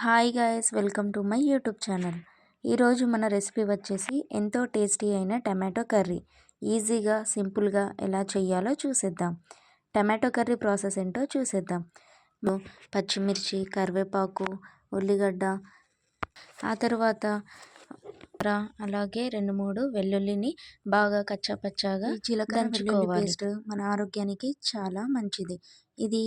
Hi guys welcome to my YouTube channel. ఈరోజు మన recipe వచ్చేసి ఎంతో టేస్టీ అయిన టమాటో కర్రీ. ఈజీగా సింపుల్గా ఎలా చేయాలో చూసేద్దాం. టమాటో కర్రీ ప్రాసెస్ ఏంటో చూసేద్దాం. పచ్చిమిర్చి కరివేపాకు ఉల్లిగడ్డ ఆ తర్వాత అలాగే రెండు మూడు వెల్లుల్లిని బాగా కచ్చాపచ్చాగా జీలకర్ర పేస్ట్ మన ఆరోగ్యానికి చాలా మంచిది. ఇది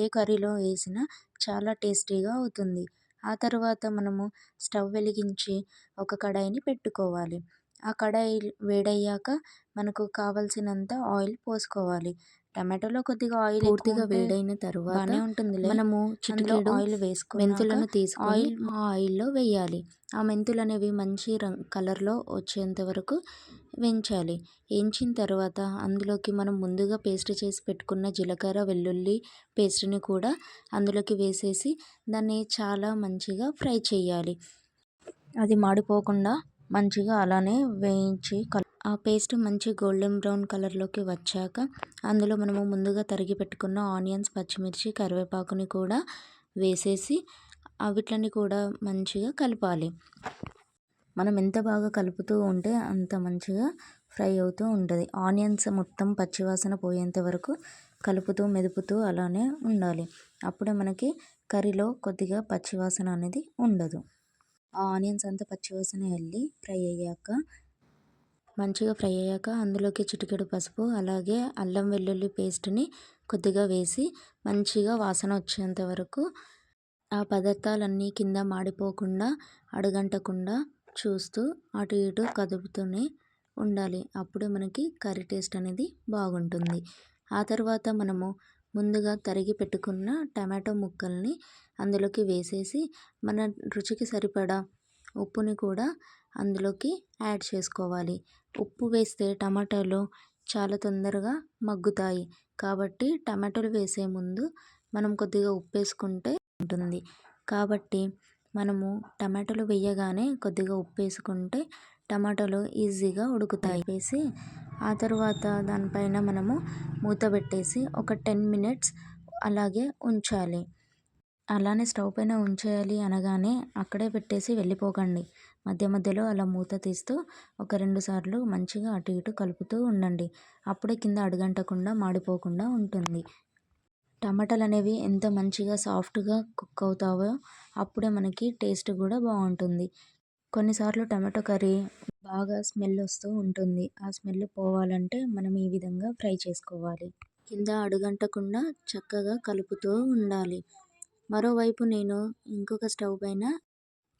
ఏ కర్రీలో వేసినా చాలా టేస్టీగా అవుతుంది. ఆ తర్వాత మనము స్టవ్ వెలిగించి ఒక కడాయిని పెట్టుకోవాలి. ఆ కడాయి వేడయ్యాక మనకు కావలసినంత ఆయిల్ పోసుకోవాలి. టమాటోలో కొద్దిగా ఆయిల్ పూర్తిగా వేడైన తర్వాత ఉంటుంది మనము చిటికెడు ఆయిల్ వేసుకుని మెంతులను తీసుకొని ఆయిల్ ఆ ఆయిల్లో వేయాలి. ఆ మెంతులు అనేవి మంచి రంగ్ కలర్లో వచ్చేంత వరకు వేయించాలి. వేయించిన తర్వాత అందులోకి మనం ముందుగా పేస్ట్ చేసి పెట్టుకున్న జీలకర్ర వెల్లుల్లి పేస్ట్ని కూడా అందులోకి వేసేసి దాన్ని చాలా మంచిగా ఫ్రై చేయాలి. అది మాడిపోకుండా మంచిగా అలానే వేయించి ఆ పేస్ట్ మంచి గోల్డెన్ బ్రౌన్ కలర్లోకి వచ్చాక అందులో మనము ముందుగా తరిగి పెట్టుకున్న ఆనియన్స్ పచ్చిమిర్చి కరివేపాకుని కూడా వేసేసి వీటిని కూడా మంచిగా కలపాలి. మనం ఎంత బాగా కలుపుతూ ఉంటే అంత మంచిగా ఫ్రై అవుతూ ఉంటుంది. ఆనియన్స్ మొత్తం పచ్చివాసన పోయేంత వరకు కలుపుతూ మెదుపుతూ అలానే ఉండాలి. అప్పుడే మనకి కర్రీలో కొద్దిగా పచ్చివాసన అనేది ఉండదు. ఆ ఆనియన్స్ అంతా పచ్చివాసన వెళ్ళి ఫ్రై అయ్యాక మంచిగా ఫ్రై అయ్యాక అందులోకి చిటికెడు పసుపు అలాగే అల్లం వెల్లుల్లి పేస్ట్ని కొద్దిగా వేసి మంచిగా వాసన వచ్చేంత వరకు ఆ పదార్థాలన్నీ కింద మాడిపోకుండా అడుగంటకుండా చూస్తూ అటు ఇటు కదుపుతూనే ఉండాలి. అప్పుడే మనకి కర్రీ టేస్ట్ అనేది బాగుంటుంది. ఆ తర్వాత మనము ముందుగా తరిగి పెట్టుకున్న టమాటో ముక్కల్ని అందులోకి వేసేసి మన రుచికి సరిపడా ఉప్పుని కూడా అందులోకి యాడ్ చేసుకోవాలి. ఉప్పు వేస్తే టమాటాలు చాలా తొందరగా మగ్గుతాయి. కాబట్టి టమాటాలు వేసే ముందు మనం కొద్దిగా ఉప్పు వేసుకుంటే ఉంటుంది. కాబట్టి మనము టమాటాలు వేయగానే కొద్దిగా ఉప్పు వేసుకుంటే టమాటాలు ఈజీగా ఉడుకుతాయి. వేసి ఆ తర్వాత దానిపైన మనము మూత పెట్టేసి ఒక టెన్ మినిట్స్ అలాగే ఉంచాలి. అలానే స్టవ్ పైన ఉంచేయాలి అనగానే అక్కడే పెట్టేసి వెళ్ళిపోకండి. మధ్య మధ్యలో అలా మూత తీస్తూ ఒక రెండు సార్లు మంచిగా అటు ఇటు కలుపుతూ ఉండండి. అప్పుడే కింద అడుగంటకుండా మాడిపోకుండా ఉంటుంది. టమాటాలు అనేవి ఎంత మంచిగా సాఫ్ట్గా కుక్ అవుతావో అప్పుడే మనకి టేస్ట్ కూడా బాగుంటుంది. కొన్నిసార్లు టమాటో కర్రీ బాగా స్మెల్ వస్తూ ఉంటుంది. ఆ స్మెల్ పోవాలంటే మనం ఈ విధంగా ఫ్రై చేసుకోవాలి. కింద అడుగంటకుండా చక్కగా కలుపుతూ ఉండాలి. మరోవైపు నేను ఇంకొక స్టవ్ పైన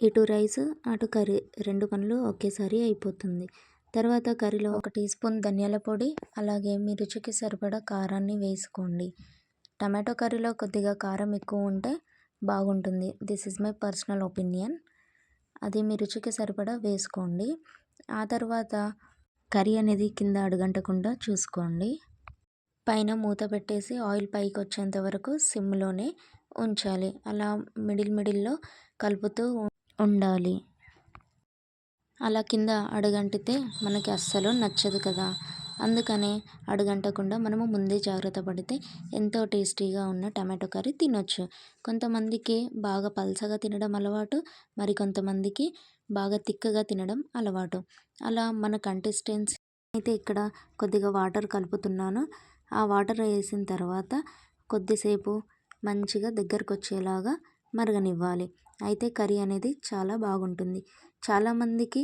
ఇటు రైస్ అటు కర్రీ రెండు పనులు ఒకేసారి అయిపోతుంది. తర్వాత కర్రీలో ఒక టీ స్పూన్ ధనియాల పొడి అలాగే మీ రుచికి సరిపడా కారాన్ని వేసుకోండి. టమాటో కర్రీలో కొద్దిగా కారం ఎక్కువ ఉంటే బాగుంటుంది. This is my personal opinion అది మీ రుచికి సరిపడా వేసుకోండి. ఆ తర్వాత కర్రీ అనేది కింద అడుగంటకుండా చూసుకోండి. పైన మూత పెట్టేసి ఆయిల్ పైకి వచ్చేంత వరకు సిమ్లోనే ఉంచాలి. అలా మిడిల్ మిడిల్లో కలుపుతూ ఉండాలి. అలా కింద అడుగంటితే మనకి అస్సలు నచ్చదు కదా. అందుకనే అడుగంటకుండా మనము ముందే జాగ్రత్త పడితే ఎంతో టేస్టీగా ఉన్న టమాటో కర్రీ తినొచ్చు. కొంతమందికి బాగా పల్చగా తినడం అలవాటు మరి కొంతమందికి బాగా తిక్కగా తినడం అలవాటు. అలా మన కంటెస్టెన్స్ అయితే ఇక్కడ కొద్దిగా వాటర్ కలుపుతున్నాను. ఆ వాటర్ వేసిన తర్వాత కొద్దిసేపు మంచిగా దగ్గరకు వచ్చేలాగా మరగనివ్వాలి. అయితే కర్రీ అనేది చాలా బాగుంటుంది. చాలామందికి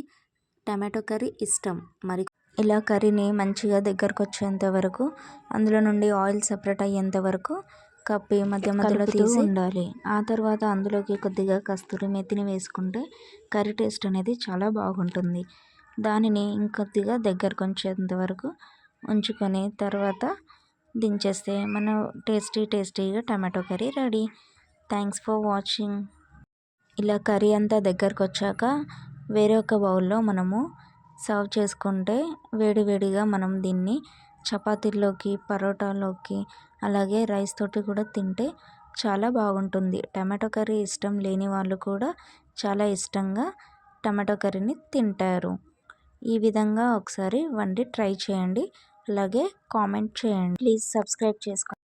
టమాటో కర్రీ ఇష్టం. మరి ఇలా కర్రీని మంచిగా దగ్గరకు వచ్చేంత వరకు అందులో నుండి ఆయిల్ సపరేట్ అయ్యేంత వరకు కప్పి మధ్య మధ్యలో తీసి ఉండాలి. ఆ తర్వాత అందులోకి కొద్దిగా కస్తూరి మెత్తిని వేసుకుంటే కర్రీ టేస్ట్ అనేది చాలా బాగుంటుంది. దానిని ఇంకొద్దిగా దగ్గరకు వచ్చేంత వరకు ఉంచుకొని తర్వాత దించేస్తే మన టేస్టీ టేస్టీగా tomato curry ready. Thanks for watching. ఇలా కర్రీ అంతా దగ్గరకు వచ్చాక వేరే ఒక బౌల్లో మనము సర్వ్ చేసుకుంటే వేడివేడిగా మనం దీన్ని చపాతీల్లోకి పరోటాలోకి అలాగే రైస్ తోటి కూడా తింటే చాలా బాగుంటుంది. టమాటో కర్రీ ఇష్టం లేని వాళ్ళు కూడా చాలా ఇష్టంగా టమాటో కర్రీని తింటారు. ఈ విధంగా ఒకసారి వండి ట్రై చేయండి. అలాగే కామెంట్ చేయండి. ప్లీజ్ సబ్స్క్రైబ్ చేసుకోండి.